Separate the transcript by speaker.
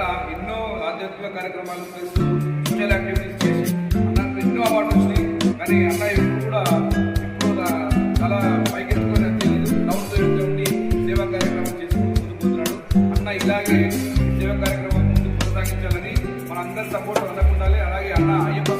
Speaker 1: ఇట్లా ఎన్నో ఆధ్యాత్మిక కార్యక్రమాలు చేస్తూ సోషల్ యాక్టివిటీస్ చేసి నాకు ఎన్నో అవార్డు వచ్చినాయి. కానీ అన్న ఎప్పుడు కూడా ఎప్పుడు చాలా పైకి ఎత్తుకొని తెలియదు డౌన్ ఉండి సేవా కార్యక్రమం చేసి ముందుకుపోతున్నాడు అన్న ఇలాగే సేవా కార్యక్రమం ముందు కొనసాగించాలని మనందరి సపోర్ట్ అందకుండాలి అలాగే అన్న అయ్యప్ప